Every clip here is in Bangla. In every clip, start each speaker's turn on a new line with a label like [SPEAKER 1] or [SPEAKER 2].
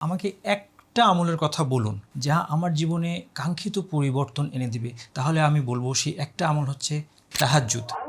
[SPEAKER 1] আমাকে একটা আমলের কথা বলুন, যা আমার জীবনে কাঙ্ক্ষিত পরিবর্তন এনে দিবে। তাহলে আমি বলব, সেই একটা আমল হচ্ছে তাহাজ্জুদ।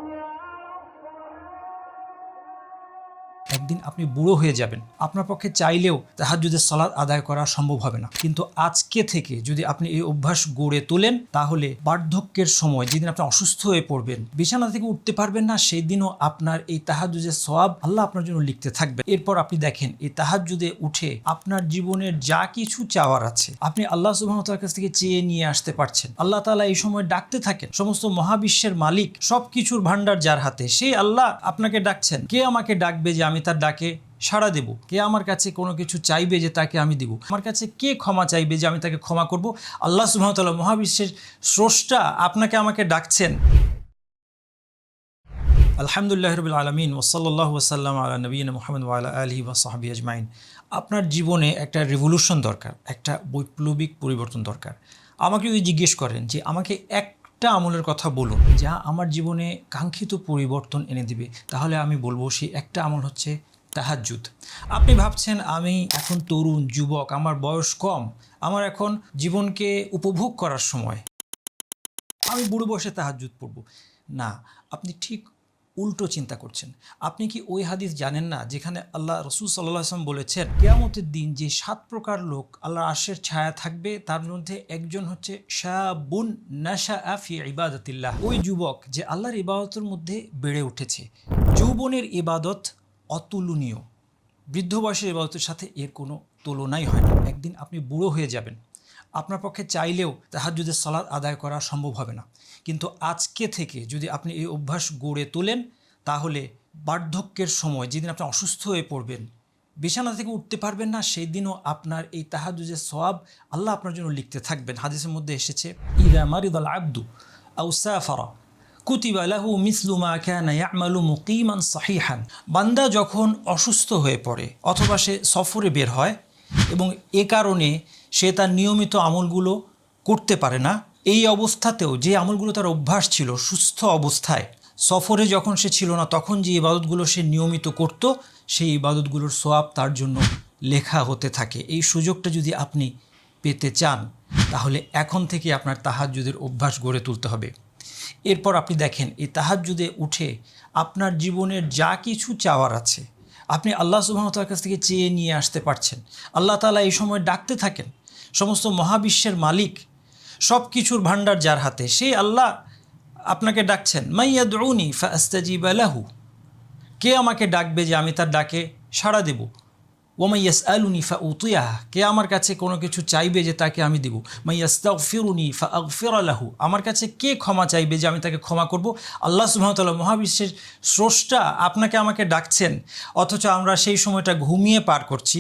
[SPEAKER 1] একদিন আপনি বুড়ো হয়ে যাবেন। আপনার পক্ষে চাইলেও তাহাজ্জুদের সালাদ আদায় করা সম্ভব হবে না। কিন্তু আজকে থেকে যদি আপনি এই অভ্যাস গড়ে তোলেন, তাহলে বার্ধক্যের সময় যেদিন আপনি অসুস্থ হয়ে পড়বেন, বিছানা থেকে উঠতে পারবেন না সেই দিনও আপনার এই তাহাজ্জুদের সওয়াব আল্লাহ আপনার জন্য লিখতে থাকবে। এরপর আপনি দেখেন, এই তাহাজ্জুদে উঠে আপনার জীবনের যা কিছু চাওয়ার আছে, আপনি আল্লাহ সুবাহতার কাছ থেকে চেয়ে নিয়ে আসতে পারছেন। আল্লাহ তালা এই সময় ডাকতে থাকেন, সমস্ত মহাবিশ্বের মালিক সব কিছুর ভান্ডার যার হাতে, সেই আল্লাহ আপনাকে ডাকছেন। কে আমাকে ডাকবে যে আমি তার ডাকে সাড়া দেব। কে আমার কাছে কোনো কিছু চাইবে যে তাকে আমি দিব? আমার কাছে কে ক্ষমা চাইবে যে আমি তাকে ক্ষমা করব? আল্লাহ সুবাহতাল্লাহ মহাবিশ্বের স্রষ্টা আপনাকে আমাকে ডাকছেন। আলহামদুলিল্লাহ রবিল আলমিন ওসল্লাহ ওসাল্লাম আলা নবীন মোহাম্মদ ওয়ালা আলহি ওসাহাবি আজমাইন। আপনার জীবনে একটা রিভলিউশন দরকার, একটা বৈপ্লবিক পরিবর্তন দরকার। আমাকে যদি জিজ্ঞেস করেন যে আমাকে একটা আমলের কথা বলুন, যা আমার জীবনে কাঙ্ক্ষিত পরিবর্তন এনে দিবে। তাহলে আমি বলব, সেই একটা আমল হচ্ছে তাহাজুদ আপনি ভাবছেন, আমি এখন তরুণ, যুবক, আমার বয়স কম, আমার এখন জীবনকে উপভোগ করার সময়। আমি বুড়ো বয়সে তাহাজুদ পড়ব। না, আপনি ঠিক উল্টো চিন্তা করছেন। আপনি কি ওই হাদিস জানেন না যেখানে আল্লাহ রসুল সাল্লাহ আসলাম বলেছেন, কেয়ামতের দিন যে সাত প্রকার লোক আল্লাহ আশের ছায়া থাকবে, তার মধ্যে একজন হচ্ছে শাহাবুন নাশা আফি ইবাদতিল্লাহ। ওই যুবক যে আল্লাহর ইবাদতের মধ্যে বেড়ে উঠেছে। যৌবনের ইবাদত অতুলনীয়। বৃদ্ধ বয়সের ইবাদতের সাথে এর কোনো তুলনাই হয় না। একদিন আপনি বুড়ো হয়ে যাবেন। আপনার পক্ষে চাইলেও তাহাজ্জুদের সালাদ আদায় করা সম্ভব হবে না। কিন্তু আজকে থেকে যদি আপনি এই অভ্যাস গড়ে তোলেন, তাহলে বার্ধক্যের সময় যেদিন আপনি অসুস্থ হয়ে পড়বেন, বিছানা থেকে উঠতে পারবেন না সেই দিনও আপনার এই তাহাজুজের সওয়াব আল্লাহ আপনার জন্য লিখতে থাকবেন। হাদিসের মধ্যে এসেছে, ইদা আব্দু আউ সাফারা কুতিবা লাহু মিসলু মা কানা ইয়ামালু মুকিমান বান্দা যখন অসুস্থ হয়ে পড়ে অথবা সে সফরে বের হয় এবং এ কারণে সে তার নিয়মিত আমলগুলো করতে পারে না। এই অবস্থাতেও যে আমলগুলো তার অভ্যাস ছিল সুস্থ অবস্থায়, সফরে যখন সে ছিল না, তখন যে ইবাদতগুলো সে নিয়মিত করত, সেই ইবাদতগুলোর সোয়াব তার জন্য লেখা হতে থাকে। এই সুযোগটা যদি আপনি পেতে চান, তাহলে এখন থেকে আপনার তাহাজ্জুদের অভ্যাস গড়ে তুলতে হবে। এরপর আপনি দেখেন, এই তাহাজ্জুদে উঠে আপনার জীবনের যা কিছু চাওয়ার আছে, আপনি আল্লাহ সুবাহতার কাছ থেকে চেয়ে নিয়ে আসতে পারছেন। আল্লাহ তালা এই সময় ডাকতে থাকেন সমস্ত মহাবিশ্বের মালিক সব কিছুর ভাণ্ডার যার হাতে, সে আল্লাহ আপনাকে ডাকছেন। মাইয়া দৌনি ফাস্তাজিব আলাহু কে আমাকে ডাকবে যে আমি তার ডাকে সাড়া দেব? ওমাইয়াস আলুনি ফা উতুয়াহ কে আমার কাছে কোনো কিছু চাইবে যে তাকে আমি দেব? মাইয়াস্তাউ ফিরুনি ফা আকফির আলাহু আমার কাছে কে ক্ষমা চাইবে যে আমি তাকে ক্ষমা করব? আল্লাহ সুহামতাল্লাহ মহাবিশ্বের স্রষ্টা আপনাকে আমাকে ডাকছেন, অথচ আমরা সেই সময়টা ঘুমিয়ে পার করছি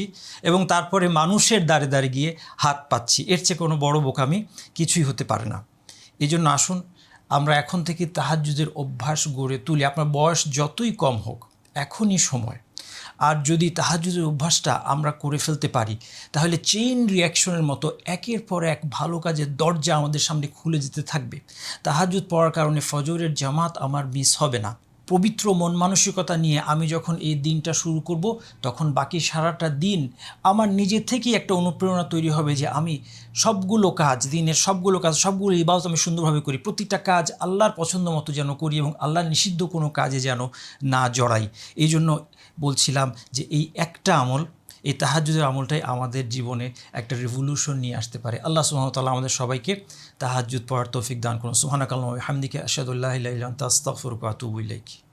[SPEAKER 1] এবং তারপরে মানুষের দ্বারে দ্বারে গিয়ে হাত পাচ্ছি। এর চেয়ে কোনো বড় বোকামি কিছুই হতে পারে না। এই জন্য আসুন, আমরা এখন থেকে তাহাজ্জুদের অভ্যাস গড়ে তুলি। আপনার বয়স যতই কম হোক, এখনই সময়। আর যদি তাহাজুদের অভ্যাসটা আমরা করে ফেলতে পারি, তাহলে চেইন রিয়াকশনের মতো একের পর এক ভালো কাজের দরজা আমাদের সামনে খুলে যেতে থাকবে। তাহাজুদ পড়ার কারণে ফজরের জামাত আমার মিস হবে না। পবিত্র মন মানসিকতা নিয়ে আমি যখন এই দিনটা শুরু করব, তখন বাকি সারাটা দিন আমার নিজে থেকেই একটা অনুপ্রেরণা তৈরি হবে যে আমি সবগুলো কাজ, দিনের সবগুলো কাজ, সবগুলো ইবাদত আমি সুন্দরভাবে করি। প্রতিটা কাজ আল্লাহর পছন্দ মতো যেন করি এবং আল্লাহর নিষিদ্ধ কোনো কাজে যেন না জড়াই। এই জন্য বলছিলাম যে এই একটা আমল এই তাহাজুদের আমলটাই আমাদের জীবনে একটা রেভলিউশন নিয়ে আসতে পারে। আল্লাহ সুহামতাল্লাহ আমাদের সবাইকে তাহাজুদ পড়ার তৌফিক দান করুন। সুহানা কালাম হামদিকে আসাদুল্লাহ তাস্তফর কাতুবুল্লাইকি